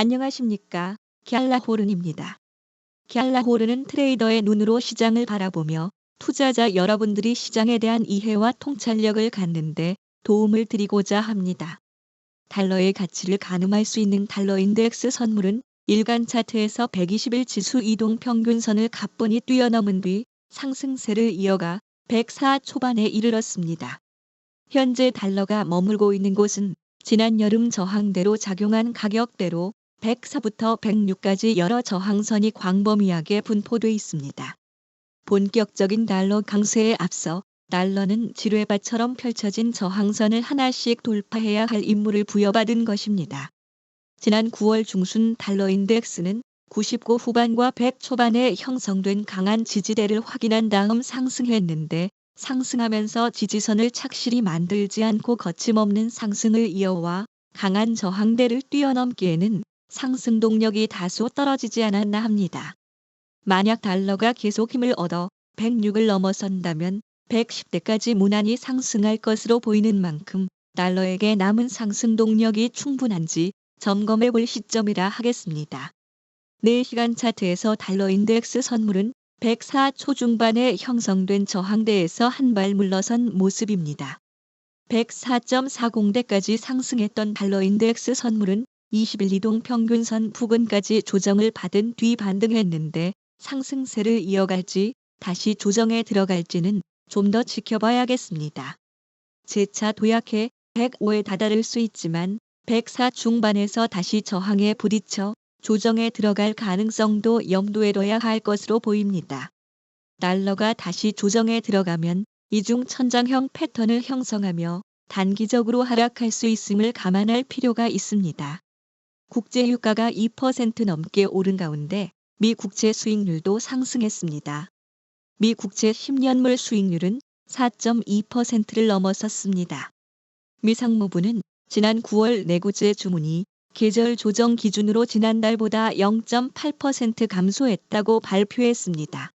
안녕하십니까. 갤라호른입니다. 갤라호른은 트레이더의 눈으로 시장을 바라보며 투자자 여러분들이 시장에 대한 이해와 통찰력을 갖는데 도움을 드리고자 합니다. 달러의 가치를 가늠할 수 있는 달러 인덱스 선물은 일간 차트에서 120일 지수 이동 평균선을 가뿐히 뛰어넘은 뒤 상승세를 이어가 104 초반에 이르렀습니다. 현재 달러가 머물고 있는 곳은 지난 여름 저항대로 작용한 가격대로 104부터 106까지 여러 저항선이 광범위하게 분포돼 있습니다. 본격적인 달러 강세에 앞서 달러는 지뢰밭처럼 펼쳐진 저항선을 하나씩 돌파해야 할 임무를 부여받은 것입니다. 지난 9월 중순 달러 인덱스는 99 후반과 100 초반에 형성된 강한 지지대를 확인한 다음 상승했는데 상승하면서 지지선을 착실히 만들지 않고 거침없는 상승을 이어와 강한 저항대를 뛰어넘기에는 상승 동력이 다소 떨어지지 않았나 합니다. 만약 달러가 계속 힘을 얻어 106을 넘어선다면 110대까지 무난히 상승할 것으로 보이는 만큼 달러에게 남은 상승 동력이 충분한지 점검해 볼 시점이라 하겠습니다. 4시간 차트에서 달러 인덱스 선물은 104 초중반에 형성된 저항대에서 한 발 물러선 모습입니다. 104.40대까지 상승했던 달러 인덱스 선물은 20일 이동 평균선 부근까지 조정을 받은 뒤 반등했는데 상승세를 이어갈지 다시 조정에 들어갈지는 좀 더 지켜봐야겠습니다. 재차 도약해 105에 다다를 수 있지만 104 중반에서 다시 저항에 부딪혀 조정에 들어갈 가능성도 염두에 둬야 할 것으로 보입니다. 달러가 다시 조정에 들어가면 이중 천장형 패턴을 형성하며 단기적으로 하락할 수 있음을 감안할 필요가 있습니다. 국제 유가가 2% 넘게 오른 가운데 미 국채 수익률도 상승했습니다. 미 국채 10년물 수익률은 4.2%를 넘어섰습니다. 미 상무부는 지난 9월 내구재 주문이 계절 조정 기준으로 지난달보다 0.8% 감소했다고 발표했습니다.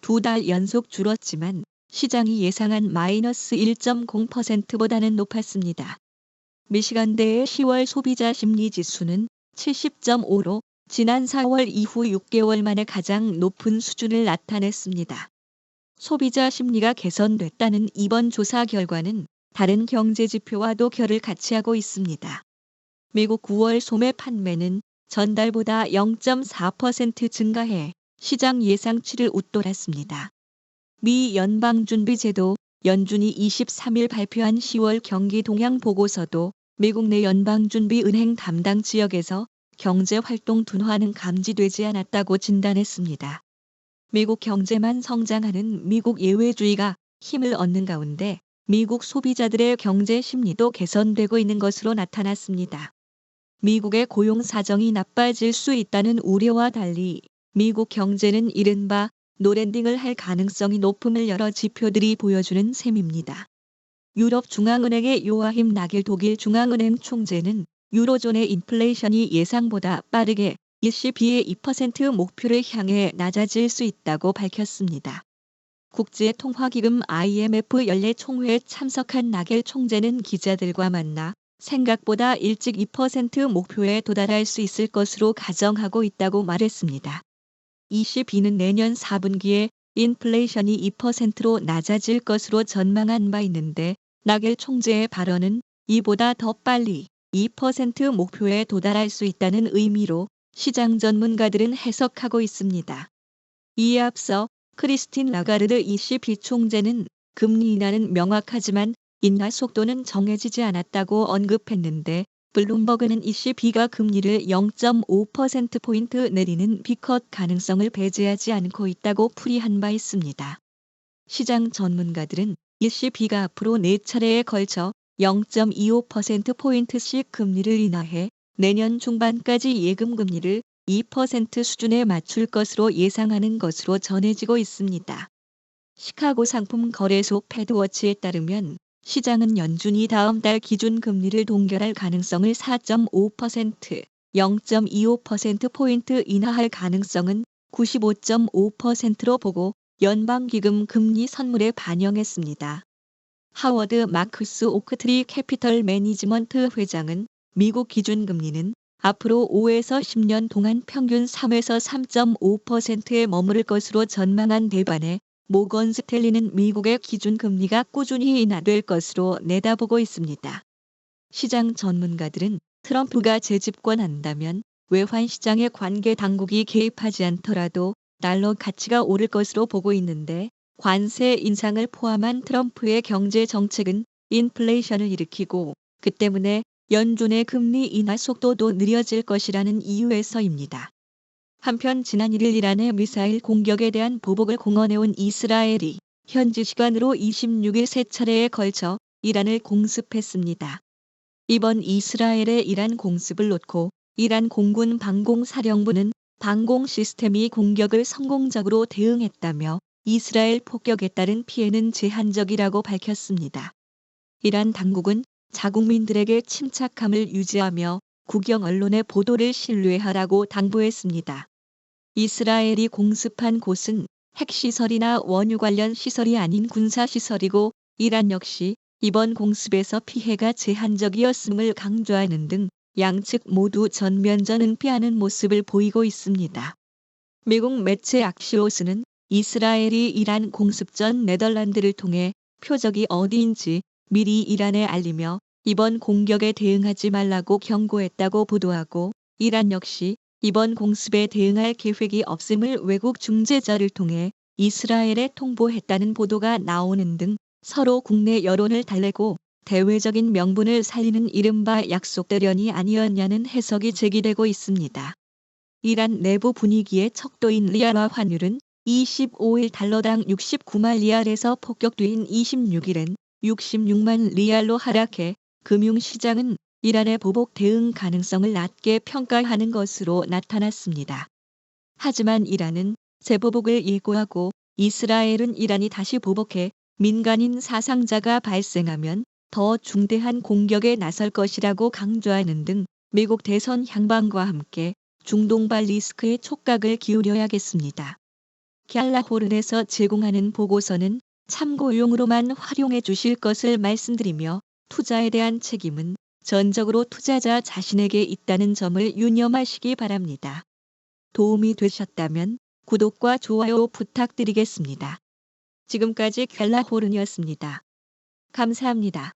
두 달 연속 줄었지만 시장이 예상한 마이너스 1.0%보다는 높았습니다. 미시간대의 10월 소비자 심리 지수는 70.5로 지난 4월 이후 6개월 만에 가장 높은 수준을 나타냈습니다. 소비자 심리가 개선됐다는 이번 조사 결과는 다른 경제 지표와도 결을 같이 하고 있습니다. 미국 9월 소매 판매는 전달보다 0.4% 증가해 시장 예상치를 웃돌았습니다. 미 연방준비제도 연준이 23일 발표한 10월 경기 동향 보고서도 미국 내 연방준비은행 담당 지역에서 경제 활동 둔화는 감지되지 않았다고 진단했습니다. 미국 경제만 성장하는 미국 예외주의가 힘을 얻는 가운데 미국 소비자들의 경제 심리도 개선되고 있는 것으로 나타났습니다. 미국의 고용 사정이 나빠질 수 있다는 우려와 달리 미국 경제는 이른바 노랜딩을 할 가능성이 높음을 여러 지표들이 보여주는 셈입니다. 유럽 중앙은행의 요아힘 나겔 독일 중앙은행 총재는 유로존의 인플레이션이 예상보다 빠르게 ECB의 2% 목표를 향해 낮아질 수 있다고 밝혔습니다. 국제통화기금 IMF 연례 총회에 참석한 나겔 총재는 기자들과 만나 생각보다 일찍 2% 목표에 도달할 수 있을 것으로 가정하고 있다고 말했습니다. ECB는 내년 4분기에 인플레이션이 2%로 낮아질 것으로 전망한 바 있는데 나겔 총재의 발언은 이보다 더 빨리 2% 목표에 도달할 수 있다는 의미로 시장 전문가들은 해석하고 있습니다. 이에 앞서 크리스틴 라가르드 ECB 총재는 금리 인하는 명확하지만 인하 속도는 정해지지 않았다고 언급했는데 블룸버그는 ECB가 금리를 0.5%포인트 내리는 비컷 가능성을 배제하지 않고 있다고 풀이한 바 있습니다. 시장 전문가들은 ECB가 앞으로 4차례에 걸쳐 0.25%포인트씩 금리를 인하해 내년 중반까지 예금 금리를 2% 수준에 맞출 것으로 예상하는 것으로 전해지고 있습니다. 시카고 상품 거래소 패드워치에 따르면 시장은 연준이 다음 달 기준 금리를 동결할 가능성을 4.5%, 0.25%포인트 인하할 가능성은 95.5%로 보고 연방기금 금리 선물에 반영했습니다. 하워드 마크스 오크트리 캐피털 매니지먼트 회장은 미국 기준금리는 앞으로 5에서 10년 동안 평균 3에서 3.5%에 머무를 것으로 전망한 대반에 모건 스탠리는 미국의 기준 금리가 꾸준히 인하될 것으로 내다보고 있습니다. 시장 전문가들은 트럼프가 재집권한다면 외환 시장의 관계 당국이 개입하지 않더라도 달러 가치가 오를 것으로 보고 있는데 관세 인상을 포함한 트럼프의 경제 정책은 인플레이션을 일으키고 그 때문에 연준의 금리 인하 속도도 느려질 것이라는 이유에서입니다. 한편 지난 1일 이란의 미사일 공격에 대한 보복을 공언해온 이스라엘이 현지 시간으로 26일 세 차례에 걸쳐 이란을 공습했습니다. 이번 이스라엘의 이란 공습을 놓고 이란 공군 방공사령부는 방공 시스템이 공격을 성공적으로 대응했다며 이스라엘 폭격에 따른 피해는 제한적이라고 밝혔습니다. 이란 당국은 자국민들에게 침착함을 유지하며 국영 언론의 보도를 신뢰하라고 당부했습니다. 이스라엘이 공습한 곳은 핵시설이나 원유 관련 시설이 아닌 군사시설이고 이란 역시 이번 공습에서 피해가 제한적이었음을 강조하는 등 양측 모두 전면전 은 피하는 모습을 보이고 있습니다. 미국 매체 악시오스는 이스라엘이 이란 공습 전 네덜란드를 통해 표적이 어디인지 미리 이란에 알리며 이번 공격에 대응하지 말라고 경고했다고 보도하고 이란 역시 이번 공습에 대응할 계획이 없음을 외국 중재자를 통해 이스라엘에 통보했다는 보도가 나오는 등 서로 국내 여론을 달래고 대외적인 명분을 살리는 이른바 약속대련이 아니었냐는 해석이 제기되고 있습니다. 이란 내부 분위기의 척도인 리알화 환율은 25일 달러당 69만 리알에서 폭격 뒤인 26일엔 66만 리알로 하락해 금융시장은 이란의 보복 대응 가능성을 낮게 평가하는 것으로 나타났습니다. 하지만 이란은 재보복을 예고하고 이스라엘은 이란이 다시 보복해 민간인 사상자가 발생하면 더 중대한 공격에 나설 것이라고 강조하는 등 미국 대선 향방과 함께 중동발 리스크에 촉각을 기울여야겠습니다. 갤라호른에서 제공하는 보고서는 참고용으로만 활용해 주실 것을 말씀드리며 투자에 대한 책임은 전적으로 투자자 자신에게 있다는 점을 유념하시기 바랍니다. 도움이 되셨다면 구독과 좋아요 부탁드리겠습니다. 지금까지 갤라호른이었습니다. 감사합니다.